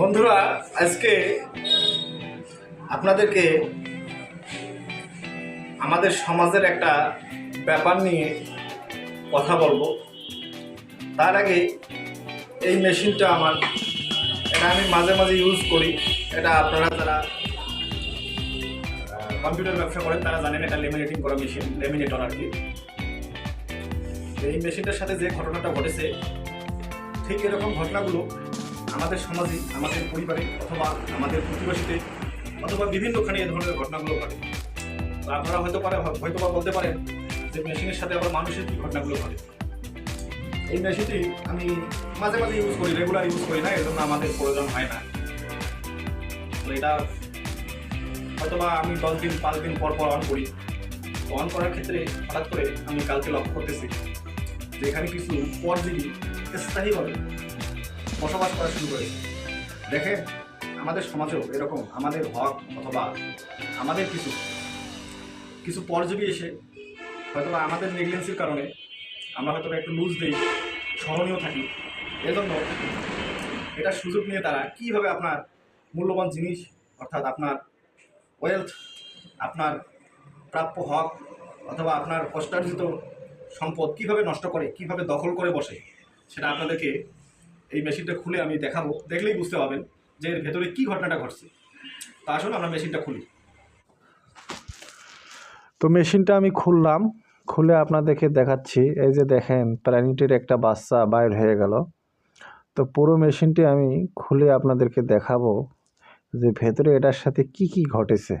বন্ধুরা, আজকে আপনাদেরকে আমাদের সমাজের একটা ব্যাপার নিয়ে কথা বলব। তার আগে এই মেশিনটা আমার, এটা আমি মাঝে মাঝে ইউজ করি। এটা আপনারা যারা কম্পিউটার ব্যবসা করেন, তারা জানেন এটা লেমিনেটিং করা মেশিন লেমিনেটর আর কি। এই মেশিনটার সাথে যে ঘটনাটা ঘটেছে, ঠিক এরকম ঘটনাগুলো আমাদের সমাজে, আমাদের পরিবারে অথবা আমাদের প্রতিবেশীতে অথবা বিভিন্নখানে এ ধরনের ঘটনাগুলো ঘটে। আপনারা হয়তো পারে, হয়তো বা বলতে পারেন যে মেশিনের সাথে আবার মানুষের কি ঘটনাগুলো ঘটে। এই মেশিনটি আমি মাঝে মাঝে ইউজ করি রেগুলার ইউজ করি না এর জন্য আমাদের প্রয়োজন হয় না। তো এটা হয়তোবা আমি দশ দিন, পাঁচ দিন পর পর অন করি। অন করার ক্ষেত্রে হঠাৎ করে আমি কালকে লক্ষ্য করতেছি যে এখানে কিছু পরজীবী স্থায়ীভাবে বসবাস করা শুরু করে দেখেন আমাদের সমাজেও এরকম আমাদের হক অথবা আমাদের কিছু কিছু পরজীবী এসে হয়তোবা আমাদের নেগলেন্সির কারণে আমরা হয়তো একটু লুজ দিই, স্মরণীয় থাকি। এজন্য এটা সুযোগ নিয়ে তারা কীভাবে আপনার মূল্যবান জিনিস, অর্থাৎ আপনার ওয়েলথ আপনার প্রাপ্য হক অথবা আপনার কষ্টার্জিত সম্পদ কীভাবে নষ্ট করে, কীভাবে দখল করে বসে, সেটা আপনাদেরকে এই মেশিনটা খুলে আমি দেখাবো। দেখলেই বুঝতে পারবেন যে এর ভেতরে কি ঘটনাটা ঘটছে। তা আসুন আমরা মেশিনটা খুলি। তো মেশিনটা আমি খুললাম, খুলে আপনাদেরকে দেখাচ্ছি। এই যে দেখেন প্রাণীটির একটা বাচ্চা বাইর হয়ে গেল। তো পুরো মেশিনটি আমি খুলে আপনাদেরকে দেখাবো যে ভেতরে এটার সাথে কি কি ঘটেছে।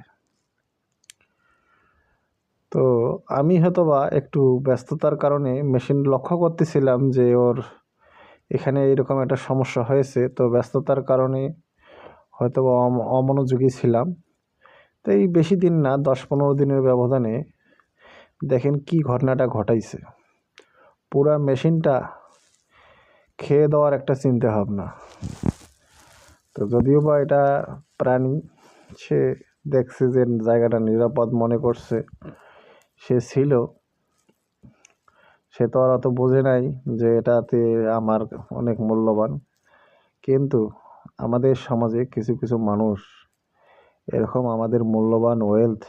তো আমি হয়তো বা একটু ব্যস্ততার কারণে মেশিন লক্ষ্য করতেছিলাম যে ওর এখানে এরকম একটা সমস্যা হয়েছে। তো ব্যস্ততার কারণে হয়তো অমনোযোগী ছিলাম। তো এই বেশি দিন না, দশ পনেরো দিনের ব্যবধানে দেখেন কি ঘটনাটা ঘটাইছে। পুরা মেশিনটা খেয়ে দেওয়ার একটা চিন্তা ভাবনা। তো যদিও বা এটা প্রাণী, সে দেখছে যে জায়গাটা নিরাপদ মনে করছে, সে ছিল সে তো আর অত বোঝে নাই যে এটাতে আমার অনেক মূল্যবান। কিন্তু আমাদের সমাজে কিছু কিছু মানুষ এরকম আমাদের মূল্যবান ওয়েলথ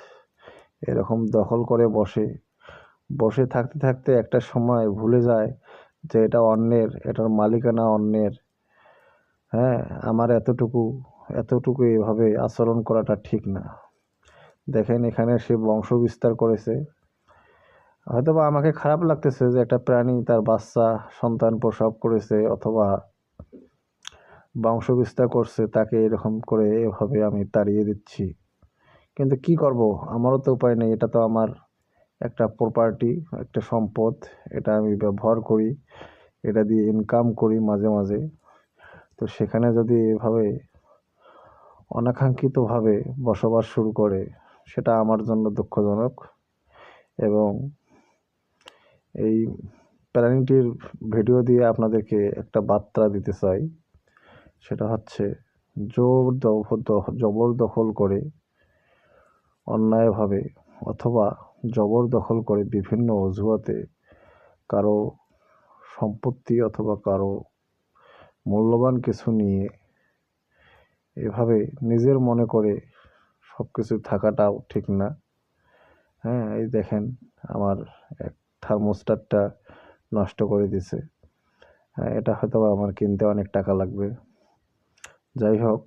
এরকম দখল করে বসে। বসে থাকতে থাকতে একটা সময় ভুলে যায় যে এটা অন্যের, এটার মালিকানা অন্যের। হ্যাঁ আমার এতটুকু এতটুকু এভাবে আচরণ করাটা ঠিক না। দেখেন এখানে সে বংশ বিস্তার করেছে। হয়তো বা আমাকে খারাপ লাগতেছে যে একটা প্রাণী তার বাচ্চা, সন্তান প্রসব করেছে অথবা বংশ বিস্তার করছে, তাকে এরকম করে এভাবে আমি তাড়িয়ে দিচ্ছি। কিন্তু কি করব? আমারও তো উপায় নেই, এটা তো আমার একটা প্রপার্টি একটা সম্পদ, এটা আমি ব্যবহার করি, এটা দিয়ে ইনকাম করি মাঝে মাঝে। তো সেখানে যদি এভাবে অনাকাঙ্ক্ষিতভাবে বসবাস শুরু করে, সেটা আমার জন্য দুঃখজনক এবং এই প্রাণীটির ভিডিও দিয়ে আপনাদেরকে একটা বার্তা দিতে চাই। সেটা হচ্ছে, জোর দখ- জবরদখল করে অন্যায়ভাবে অথবা জবরদখল করে বিভিন্ন অজুহাতে কারও সম্পত্তি অথবা কারও মূল্যবান কিছু নিয়ে এভাবে নিজের মনে করে সব কিছু থাকাটাও ঠিক না। হ্যাঁ এই দেখেন আমার এক থার্মোস্টারটা নষ্ট করে দিছে। হ্যাঁ এটা হয়তো আমার কিনতে অনেক টাকা লাগবে। যাই হোক।